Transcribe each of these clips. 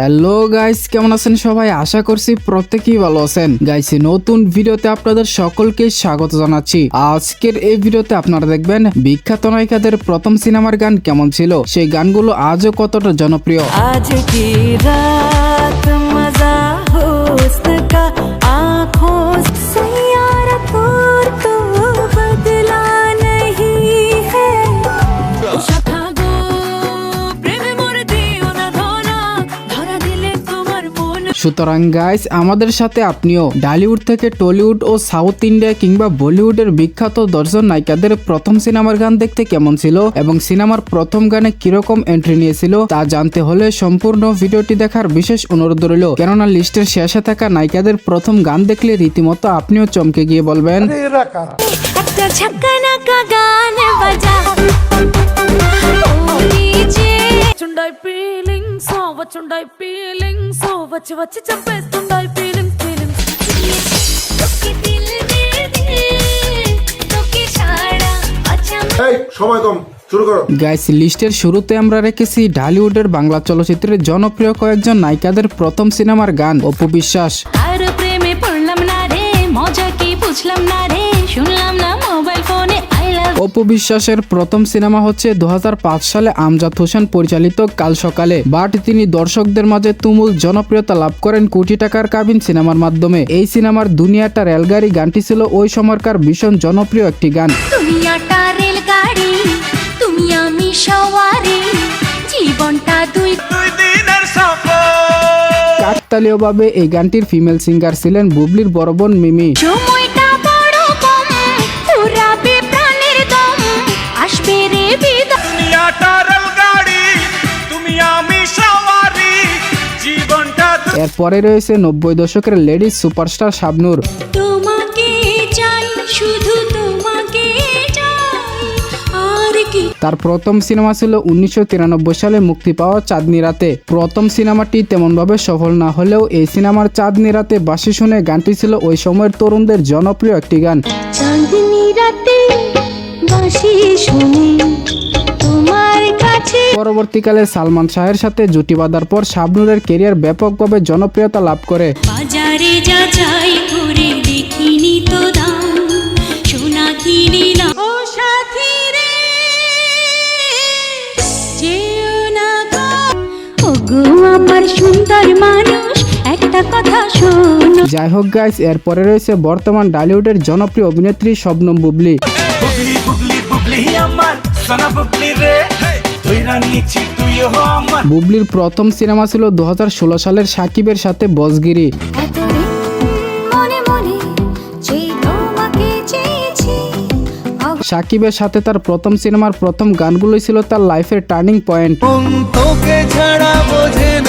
Hello guys কেমন আছেন সবাই? আশা করছি প্রত্যেকেই ভালো আছেন। গাইস নতুন ভিডিওতে আপনাদের সকলকে স্বাগত জানাচ্ছি। আজকের এই ভিডিওতে আপনারা দেখবেন, বিখ্যাত নায়িকাদের প্রথম সিনেমার গান কেমন ছিল? সেই গানগুলো আজও কতটা জনপ্রিয়? আজ কি সুতরাং গাইস আমাদের সাথে আপনিও ডালিউড থেকে টলিউড ও সাউথ ইন্ডিয়া কিংবা বলিউডের বিখ্যাত দর্শন নায়িকাদের প্রথম সিনেমার গান দেখতে কেমন ছিল এবং সিনেমার প্রথম গানে কীরকম এন্ট্রি নিয়েছিল তা জানতে হলে সম্পূর্ণ ভিডিওটি দেখার বিশেষ অনুরোধ রইল। কেননা লিস্টের শেষে থাকা নায়িকাদের প্রথম গান দেখলে রীতিমতো আপনিও চমকে গিয়ে বলবেন। গান বাজা। ఫీలింగ్స్ సో వచ్చుండై ఫీలింగ్స్ సో వచ్చి వచ్చి చంపేస్తుండై ఫీలింగ్స్ ఫీలింగ్స్ তোকে দিল দে দে তোকে ছাড়া আচ্ছা এই সময় কম শুরু করো গাইস লিস্টের শুরুতে আমরা রেখেছি ঢালিউডের বাংলা চলচ্চিত্রের জনপ্রিয় কয়েকজন নায়িকাদের প্রথম সিনেমার গান অপু বিশ্বাস আর প্রেমে পড়লাম না রে মজা কি বুঝলাম না আই লাভ অপু বিশ্বাসের প্রথম সিনেমা হচ্ছে দু হাজার পাঁচ সালে আমজাদ হোসেন পরিচালিত কাল সকালে। বাট তিনি দর্শকদের মাঝে তুমুল জনপ্রিয়তা লাভ করেন কোটি টাকার কাবিন সিনেমার মাধ্যমে। এই সিনেমার দুনিয়াটা রেলগাড়ি গানটি ছিল ওই সময়কার ভীষণ জনপ্রিয় একটি গান। তুমি আটা রেলগাড়ি তুমি আমি সওয়ারি জীবনটা দুই কাকতালীয়ভাবে এই গানটির ফিমেল সিঙ্গার ছিলেন বুবলির বড় বোন মিমি। এরপরে রয়েছে নব্বই দশকের লেডিস সুপারস্টার শাবনুর। তার প্রথম সিনেমা ছিল উনিশশো তিরানব্বই সালে মুক্তি পাওয়া চাঁদনি রাতে। প্রথম সিনেমাটি তেমনভাবে সফল না হলেও এই সিনেমার চাঁদনি রাতে বাসি শুনে গানটি ছিল ওই সময়ের তরুণদের জনপ্রিয় একটি গান। চাঁদনি রাতে বাঁশি শুনি তোমার পরবর্তীকালে সালমান শাহের সাথে জুটি বাঁধার পর শাবনুরের কেরিয়ার ব্যাপকভাবে জনপ্রিয়তা লাভ করে। বাজারে যা চাই ঘুরে দেখিনি তো দাম। সোনা কিনিলাম ও সাথী রে যেও না ওগো আমার সুন্দর মানুষ একটা কথা শোনো। যাই হোক গাইস এরপরে রয়েছে বর্তমান ডালিউডের জনপ্রিয় অভিনেত্রী শবনম বুবলি। বুগলি বুগলি বুগলি আমার সোনা বুগলি রে। বুবলির প্রথম সিনেমা ছিল দু হাজার ষোলো সালের সাকিবের সাথে বসগিরি। সাকিবের সাথে তার প্রথম সিনেমার প্রথম গানগুলোই ছিল তার লাইফের টার্নিং পয়েন্ট। তোকে ছাড়া বোঝে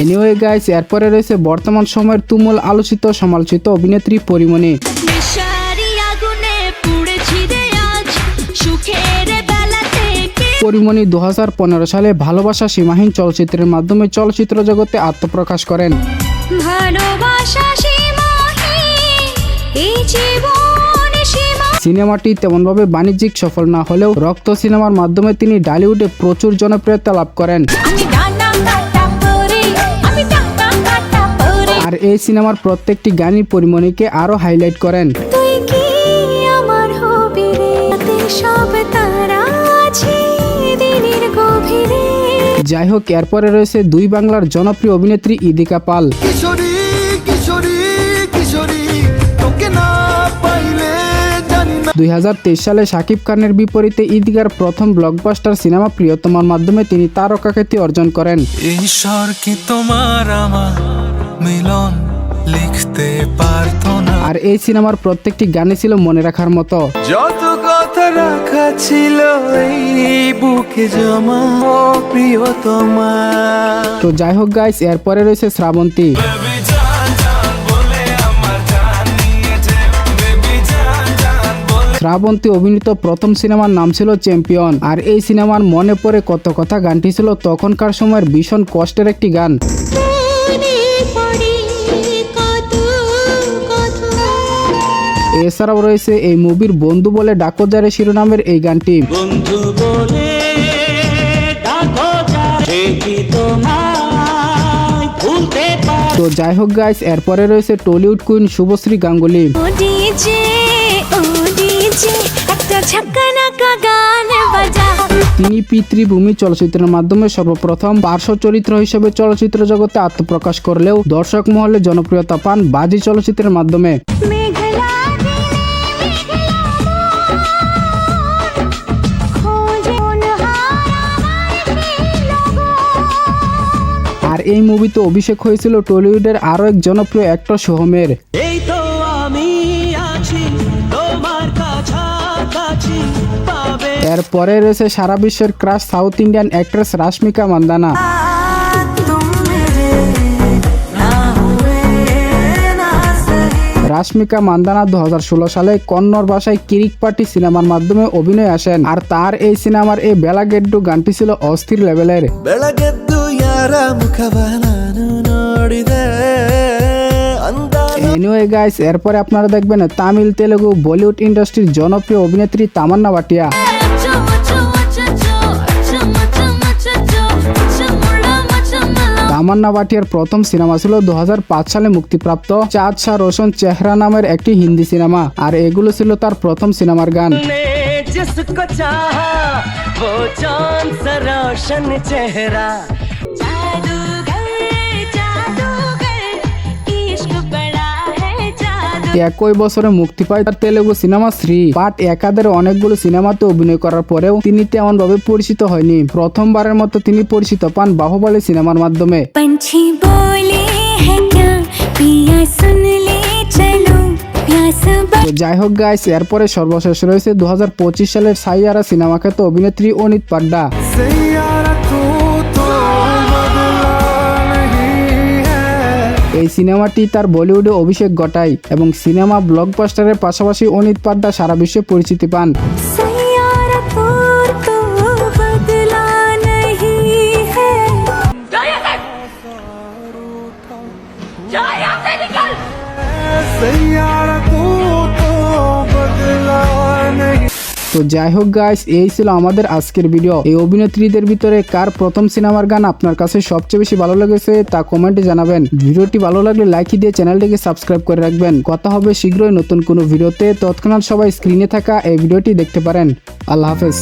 এনিওয়ে গাইস এরপরে রয়েছে বর্তমান সময়ের তুমুল আলোচিত সমালোচিত অভিনেত্রী পরিমণি। পরিমণি দু হাজার পনেরো সালে ভালোবাসা সীমাহীন চলচ্চিত্রের মাধ্যমে চলচ্চিত্র জগতে আত্মপ্রকাশ করেন। সিনেমাটি তেমনভাবে বাণিজ্যিক সফল না হলেও রক্ত সিনেমার মাধ্যমে তিনি ডালিউডে প্রচুর জনপ্রিয়তা লাভ করেন। আর এই সিনেমার প্রত্যেকটি গানই পরিমণিকে আরও হাইলাইট করেন। তুই কি আমার হবি রে? রাতে সব তারা আছে দিনের গভীরে। যাই হোক এরপরে রয়েছে দুই বাংলার জনপ্রিয় অভিনেত্রী ইদিকা পাল। কিশোরী কিশোরী কিশোরী তোকে না পাইলে জানি না। দুই সালে শাকিব খানের বিপরীতে ইদিকার প্রথম ব্লকবাস্টার সিনেমা প্রিয়তমার মাধ্যমে তিনি তারকাখ্যাতি অর্জন করেন। ঈশ্বর কি তোমার আমার? মিলন লিখতে পারতো না। আর এই সিনেমার প্রত্যেকটি গানে ছিল মনে রাখার মতো। যত কথা রাখা ছিল এই বুকে জমা প্রিয়তমা। তো যাই হোক গাইস এরপরে রয়েছে শ্রাবন্তী। শ্রাবন্তী অভিনীত প্রথম সিনেমার নাম ছিল চ্যাম্পিয়ন। আর এই সিনেমার মনে পড়ে কত কথা গানটি ছিল তখনকার সময়ের ভীষণ কষ্টের একটি গান। এছাড়াও রয়েছে এই মুভির বন্ধু বলে ডাকো যারে শিরোনামের এই গানটি। বন্ধু বলে ডাকো যারে ভুলতে তো যাই হোক গাইস এরপরে রয়েছে টলিউড কুইন শুভশ্রী গাঙ্গুলি। তিনি পিতৃভূমি চলচ্চিত্রের মাধ্যমে সর্বপ্রথম পার্শ্ব চরিত্র হিসেবে চলচ্চিত্র জগতে আত্মপ্রকাশ করলেও দর্শক মহলে জনপ্রিয়তা পান বাজি চলচ্চিত্রের মাধ্যমে। এই মুভিতে অভিষেক হয়েছিল টলিউডের আরও এক জনপ্রিয় অ্যাক্টর সোহমের। এরপরে রয়েছে সারা বিশ্বের crush South Indian actress Rashmika Mandanna. Rashmika Mandanna দু হাজার ষোলো সালে কন্নড় ভাষায় কিরিক পার্টি সিনেমার মাধ্যমে অভিনয় আসেন। আর তার এই সিনেমার এই বেলাগেড্ডু গানটি ছিল অস্থির লেভেলের। বেলাগেড্ডু ಯಾರ ಮುಖವ ನಾನು ನೋಡಿದೆ ಅಂದ এনিওয়ে গাইস এরপরে আপনারা দেখবেন তামিল তেলেগু বলিউড ইন্ডাস্ট্রির জনপ্রিয় অভিনেত্রী তামান্না ভাটিয়া তামান্না ভাটিয়ার প্রথম সিনেমা ছিল দু সালে মুক্তিপ্রাপ্ত চাঁদ শাহ রোশন চেহারা নামের একটি হিন্দি সিনেমা আর এগুলো ছিল তার প্রথম সিনেমার গান ने जिसको चाहा वो चांद सा रोशन चेहरा একই বছরে মুক্তি পায় তার তেলেগু সিনেমা শ্রী। পাট একাদের অনেকগুলো সিনেমাতে অভিনয় করার পরেও তিনি তেমন ভাবে পরিচিত হয়নি। প্রথমবারের মতো তিনি পরিচিত পান বাহুবলী সিনেমার মাধ্যমে। যাই হোক গাইস এরপরে সর্বশেষ রয়েছে দু হাজার পঁচিশ সালের সাইয়ারা সিনেমাখ্যাত অভিনেত্রী অনিত পাড্ডা। এই সিনেমাটি তার বলিউডে অভিষেক ঘটায় এবং সিনেমা ব্লকবাস্টারের পাশাপাশি অনিত পাড্ডা সারা বিশ্বে পরিচিতি পান। তো যাই হোক গাইস এই ছিল আমাদের আজকের ভিডিও এই অভিনেত্রীদের ভিতরে কার প্রথম সিনেমার গান আপনার কাছে সবচেয়ে বেশি ভালো লেগেছে তা কমেন্টে জানাবেন। ভিডিওটি ভালো লাগলে লাইক দিয়ে চ্যানেলটিকে সাবস্ক্রাইব করে রাখবেন। কথা হবে শীঘ্রই নতুন কোনো ভিডিওতে তৎক্ষণাৎ সবাই স্ক্রিনে থাকা এই ভিডিওটি দেখতে পারেন। আল্লাহ হাফেজ।